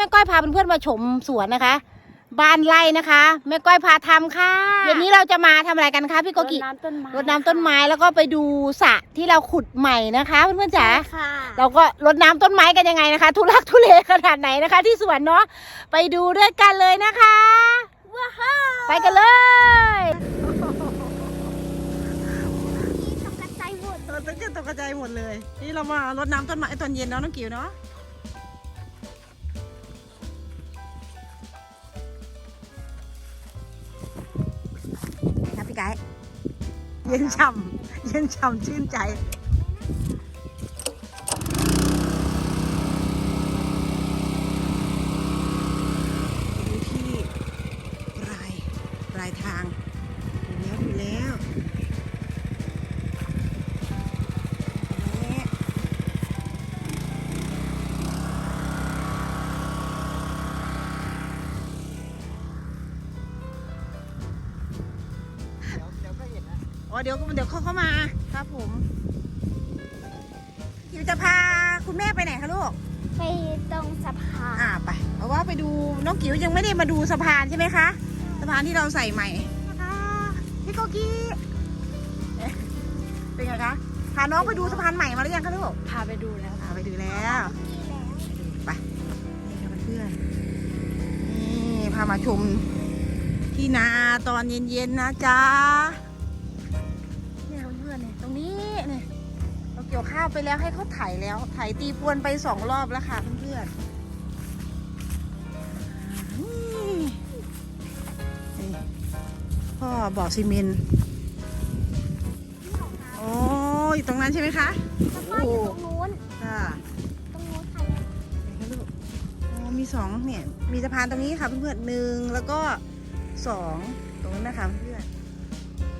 นคะวันนี้แม่ก้อยพาเพื่อนๆมาชมสวนนะคะ บ้านไร่นะคะแม่ก้อยพาทำค่ะเย็นนี้เราจะมาทำอะไรกันคะพี่โกกิรดน้ำต้นไม้รดน้ำต้นไม้แล้วก็ไปดูสระที่เราขุดใหม่นะคะเพื่อนๆจ๋าค่ะเราก็รดน้ำต้นไม้กันยังไงนะคะ ทุลักทุเลขนาดไหนนะคะ ที่สวนเนาะไปดูด้วยกันเลยนะคะว้าวไปกันเลยตกใจหมดตกใจตกใจหมดเลย นี่เรามารดน้ำต้นไม้ตอนเย็นเนาะน้องกิ๋วเนาะ พี่ไก่เย็นฉ่ำเย็นฉ่ำชื่นใจ เดี๋ยวเดี๋ยวเขาเข้ามาครับผมคิวจะพาคุณแม่ไปไหนคะลูก ไปตรงสะพานอ่าไปเพราะว่าไปดูน้องกิ๋วยังไม่ได้มาดูสะพานใช่ไหมคะสะพานที่เราใส่ใหม่นะคะพี่โกกี้เอ๊ะเป็นไงคะพาน้องไปดูสะพานใหม่มาหรือยังคะลูกพาไปดูแล้วพาไปดูแล้วไปนี่ค่ะเพื่อนๆนี่พามาชมที่นาตอนเย็นๆนะจ๊ะ กี่ยวข้าวไปแล้วให้เขาไถแล้ว ไถตีพวนไปสองรอบแล้วค่ะเพื่อนๆนี่นี่พ่อบอกซีเมนต์โอ้อยู่ตรงนั้นใช่ไหมคะแล้วก็อยู่ตรงนู้นค่ะตรงนู้นค่ะไหนคะลูกอ๋อมีสองเนี่ย มีสะพานตรงนี้ค่ะเพื่อนๆหนึ่งแล้วก็สองตรงนั้นนะคะเพื่อน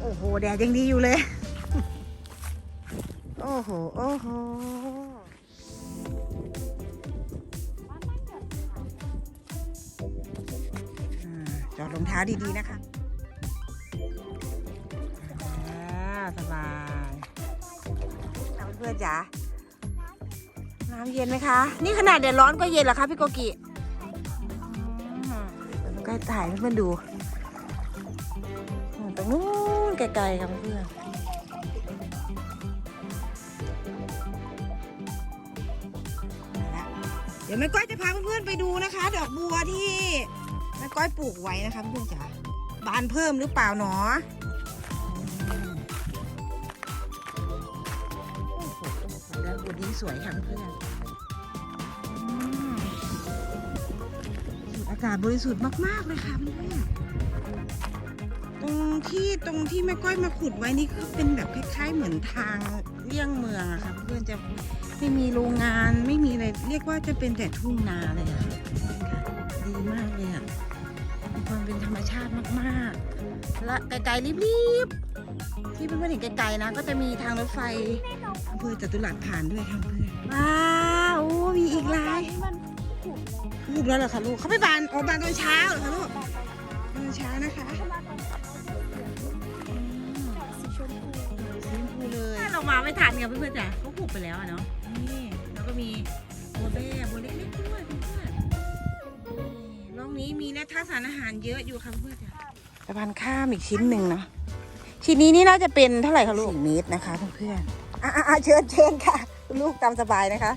โอ้โห แดดยังดีอยู่เลย โอ้โห โอ้โห จอดรองเท้าดีๆนะคะอ่าสบายเอาเพื่อนจ๋า น้ำเย็นไหมคะ นี่ขนาดแดดร้อนก็เย็นเหรอคะพี่โกกิใกล้ถ่ายให้เพื่อนดู ตรงนู้นไกลๆครับเพื่อน ดี๋ยวแม่ก้อยจะพาเพื่อนๆไปดูนะคะ ดอกบัวที่แม่ก้อยปลูกไว้นะคะเพื่อนๆจ๋าบานเพิ่มหรือเปล่าหนออืมโอ้โหโอ้โหด้านบนนี้สวยค่ะเพื่อนอืมสูดอากาศบริสุทธิ์มากๆเลยค่ะเพื่อนๆตรงที่ตรงที่แม่ก้อยมาขุดไว้นี่ก็เป็นแบบคล้ายๆเหมือนทางเลี่ยงเมืองอะค่ะเพื่อนๆจะ ไม่มีโรงงานไม่มีอะไรเรียกว่าจะเป็นแต่ทุ่งนาเลยอะค่ะดีมากเลยอะมีความเป็นธรรมชาติมากๆ และไกลๆรีบๆ ที่เพื่อนๆเห็นไกลๆนะ ก็จะมีทางรถไฟอำเภอจตุรัสผ่านด้วยค่ะเพื่อนว้าวโอ้มีอีกหลายนี่มันถูกเลยลูกแล้วเหรอคะลูกเขาไปบานออกบานตอนเช้าเหรอคะลูกตอนเช้านะคะ มาไม่ทันกับเพื่อนๆจ้ะเขาผูกไปแล้วอะเนาะนี่แล้วก็มีโบเบ้โบเล็กๆด้วยเพื่อนๆนี่ร่องนี้มีแร่ธาตุสารอาหารเยอะอยู่ค่ะเพื่อนๆจ้ะสะพานข้ามอีกชิ้นหนึ่งเนาะชิ้นนี้นี่น่าจะเป็นเท่าไหร่คะลูกสี่เมตรนะคะเพื่อนๆอะๆๆเชิญเชิญค่ะคุณลูกตามสบายนะคะ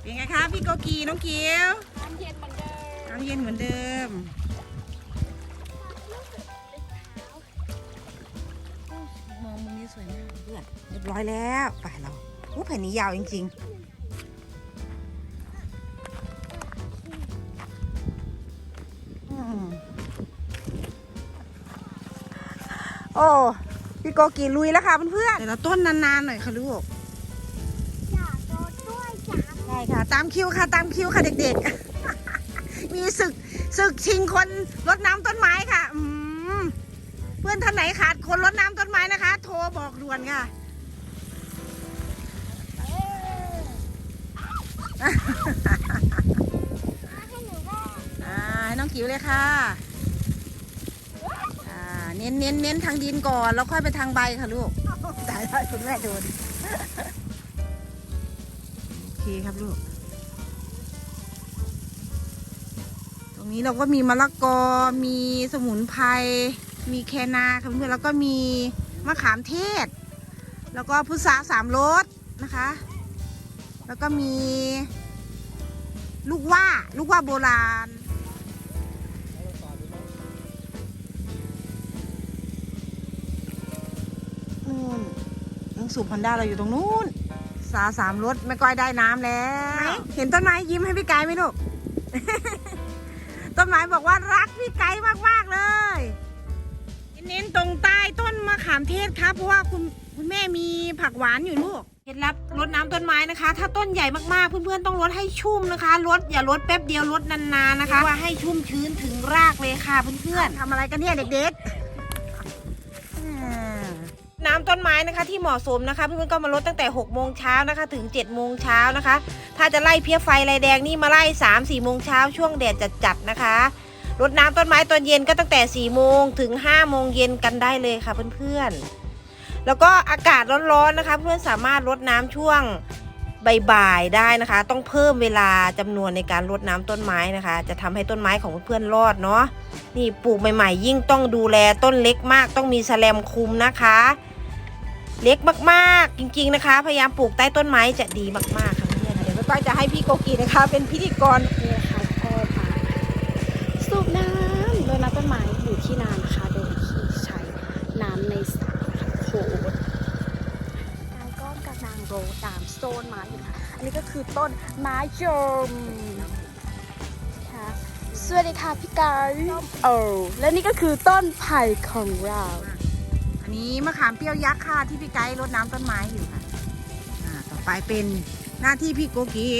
เป็นไงคะพี่โกกีน้องเกียวน้ำเย็นเหมือนเดิมน้ำเย็นเหมือนเดิมม อนเรียบร้อยแล้วไปเราโอ้แผ่นนี้ยาวจริงๆอืมโอ้พี่โกกีลุยแล้วค่ะเพื่อนๆเดี๋ยวเราต้นนานๆหน่อยค่ะลูกอยากโดนด้วยจ้าใช่ค่ะ ตามคิวค่ะ ตามคิวค่ะเด็กๆ มีศึกศึกชิงคนรดน้ำต้นไม้ค่ะอืม เพื่อนท่านไหนขาดคนรดน้ำต้นไม้นะคะ โทรบอกด่วนค่ะให้หนูว่าอ่าให้น้องกิ๋วเลยค่ะ อ่า เน้นเน้นเน้นทางดินก่อน แล้วค่อยไปทางใบค่ะลูกตายแล้วคุณแม่โดนโอเคครับลูก ตรงนี้เราก็มีมะละกอ มีสมุนไพร มีแคนาค่ะเพื่อนๆแล้วก็มีมะขามเทศ แล้วก็พุทราสามรสนะคะ แล้วก็มี ลูกว่าลูกว่าโบราณนู่นนังสูบฮอนด้าเราอยู่ตรงนู้น สาสามรถแม่ก้อยได้น้ำแล้ว เห็นต้นไม้ยิ้มให้พี่ไก่ไหมลูก ต้นไม้บอกว่ารักพี่ไก่มาก ๆ เลย เน้นตรงใต้ต้นมะขามเทศครับ เพราะว่าคุณคุณแม่มีผักหวานอยู่ลูกเคล็ดลับรดน้ำต้นไม้นะคะ ถ้าต้นใหญ่มากๆ เพื่อนๆต้องรดให้ชุ่มนะคะรดอย่ารดแป๊บเดียวรดนานๆนะคะว่าให้ชุ่มชื้นถึงรากเลยค่ะเพื่อนๆทำอะไรกันเนี่ยเด็กๆอ่าน้ำต้นไม้นะคะที่เหมาะสมนะคะเพื่อนๆก็มาลดตั้งแต่6โมงเช้านะคะถึง7โมงเช้านะคะ ถ้าจะไล่เพี้ยไฟลายแดงนี่มาไล่3 4โมงเช้าช่วงแดดจัดๆนะคะ รดน้ำต้นไม้ตอนเย็นก็ตั้งแต่4โมงถึง5โมงเย็นกันได้เลยค่ะเพื่อนๆ แล้วก็อากาศร้อนๆนะคะ เพื่อนสามารถรดน้ำช่วงบ่ายๆได้นะคะ ต้องเพิ่มเวลาจำนวนในการรดน้ำต้นไม้นะคะ จะทำให้ต้นไม้ของเพื่อนๆรอดเนาะนี่ปลูกใหม่ๆ ยิ่งต้องดูแลต้นเล็กมาก ต้องมีแสลมคุมนะคะ เล็กมากๆจริงๆนะคะ พยายามปลูกใต้ต้นไม้จะดีมากๆค่ะเพื่อนๆเดี๋ยวแม่ก้อยจะให้พี่โกกีนะคะ เป็นพิธีกรนี่นะคะ สูบน้ำโดยน้ำต้นไม้อยู่ที่นานะคะโดยที่ใช้น้ำในสระนะคะโคดการก้อนกำลังโรยตามโซนไม้อยู่นะคะอันนี้ก็คือต้นไม้จมค่ะสวัสดีค่ะพี่ไก่โอ้และนี่ก็คือต้นไผ่ของเรา อันนี้มะขามเปรี้ยวยักษ์ค่ะที่พี่ไกด์รดน้ำต้นไม้อยู่ค่ะอ่าต่อไปเป็นหน้าที่พี่โกกี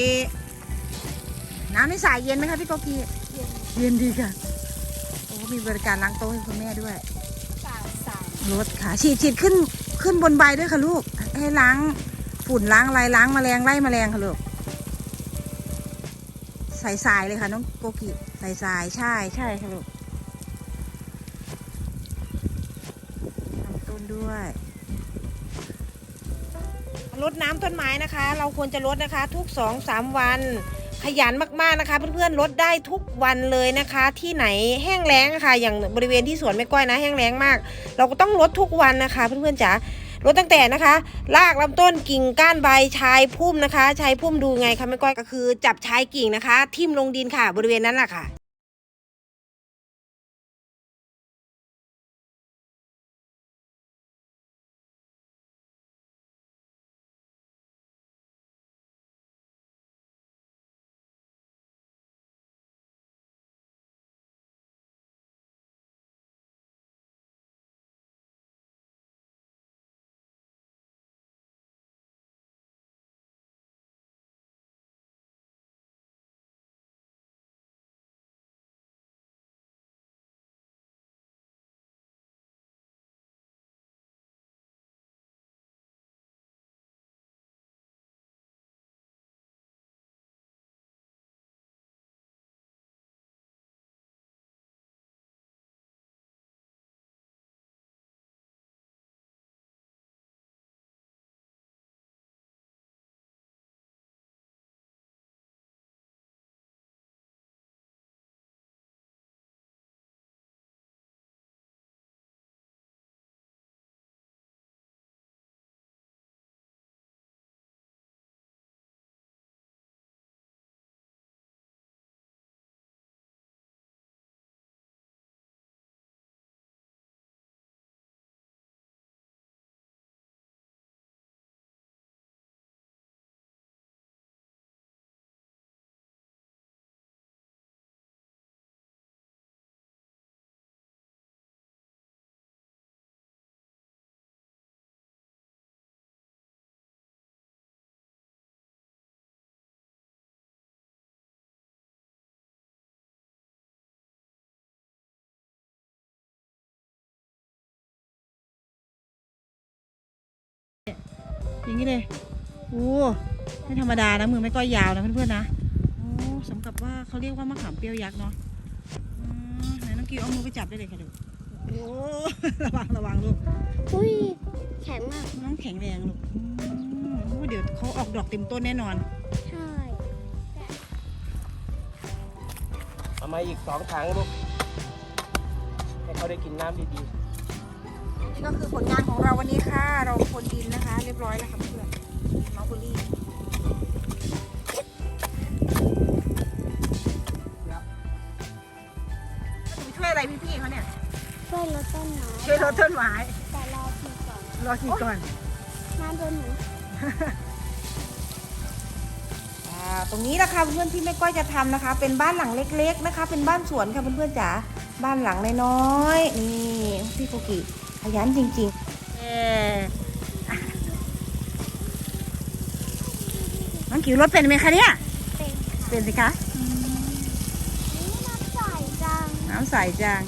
น้ำในสายเย็นไหมคะพี่โกกี เย็นดีค่ะ โอ้ มีบริการล้างโต๊ะให้คุณแม่ด้วยสามสามรถค่ะ ฉีดฉีดขึ้นขึ้นบนใบด้วยค่ะลูก ให้ล้างฝุ่นล้างอะไรล้างแมลงไล่แมลงค่ะลูก ใส่ทรายเลยค่ะน้องโกกิใส่ทรายใช่ใช่ค่ะลูกทำต้นด้วยรดน้ำต้นไม้นะคะ เราควรจะรดนะคะ ทุกสองสามวัน ขยันมากๆนะคะ เพื่อนๆลดได้ทุกวันเลยนะคะ ที่ไหนแห้งแล้งค่ะ อย่างบริเวณที่สวนแม่ก้อยนะ แห้งแล้งมาก เราก็ต้องลดทุกวันนะคะ เพื่อนๆจ๋าลดตั้งแต่นะคะรากลำต้นกิ่งก้านใบชายพุ่มนะคะชายพุ่มดูไงคะแม่ก้อยก็คือ จับชายกิ่งนะคะ ทิ่มลงดินค่ะ บริเวณนั้นแหละค่ะ อย่างนี้เลยโอ้ไม่ธรรมดานะมือไม่ก้อยยาวนะเพื่อนๆนะโอ้สมกับว่าเขาเรียกว่ามะขามเปรี้ยวยักษ์เนาะอืมไหนน้องกิวเอามือไปจับได้เลยค่ะดูโอ้ระวังระวังลูกอุ้ยแข็งมากน้องแข็งแรงลูกอืมโอ้เดี๋ยวเขาออกดอกเต็มต้นแน่นอนใช่เอามาอีกสองถังลูกให้เขาได้กินน้ำดี นี่ก็คือผลงานของเราวันนี้ค่ะ เราคนดินนะคะ เรียบร้อยแล้วค่ะเพื่อนมาบุรีช่วยอะไรพี่ๆเขาเนี่ย ช่วยลดต้นไม้ช่วยรดต้นไม้แต่รอทีก่อนรอทีก่อนน้ำโดนหนูอ่าตรงนี้นะคะเพื่อนๆที่แม่ก้อยจะทำนะคะ เป็นบ้านหลังเล็ก ๆนะคะ เป็นบ้านสวนค่ะเพื่อนๆจ๋าบ้านหลังน้อยๆนี่พี่โกกิข ยันจริงๆเออน้องกิวรถเป็นไหมคะเนี่ย เป็นค่ะเป็นสิคะนี่น้ำใสจัง น้ำใสจัง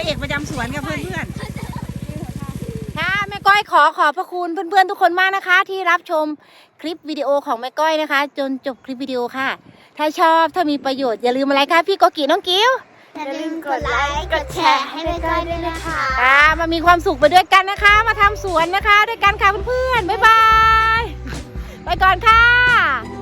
ระเอกประจำสวนกับเพื่อนๆค่ะแม่ก้อยขอขอบพระคุณเพื่อนๆทุกคนมากนะคะ ที่รับชมคลิปวิดีโอของแม่ก้อยนะคะ จนจบคลิปวิดีโอค่ะ ถ้าชอบถ้ามีประโยชน์อย่าลืมอะไรคะพี่โกกิน้องกิ้วอย่าลืมกดไลค์กดแชร์ให้แม่ก้อยด้วยนะคะค่ะมามีความสุขไปด้วยกันนะคะ มาทำสวนนะคะ ด้วยกันค่ะเพื่อนๆบ๊ายบายไปก่อนค่ะ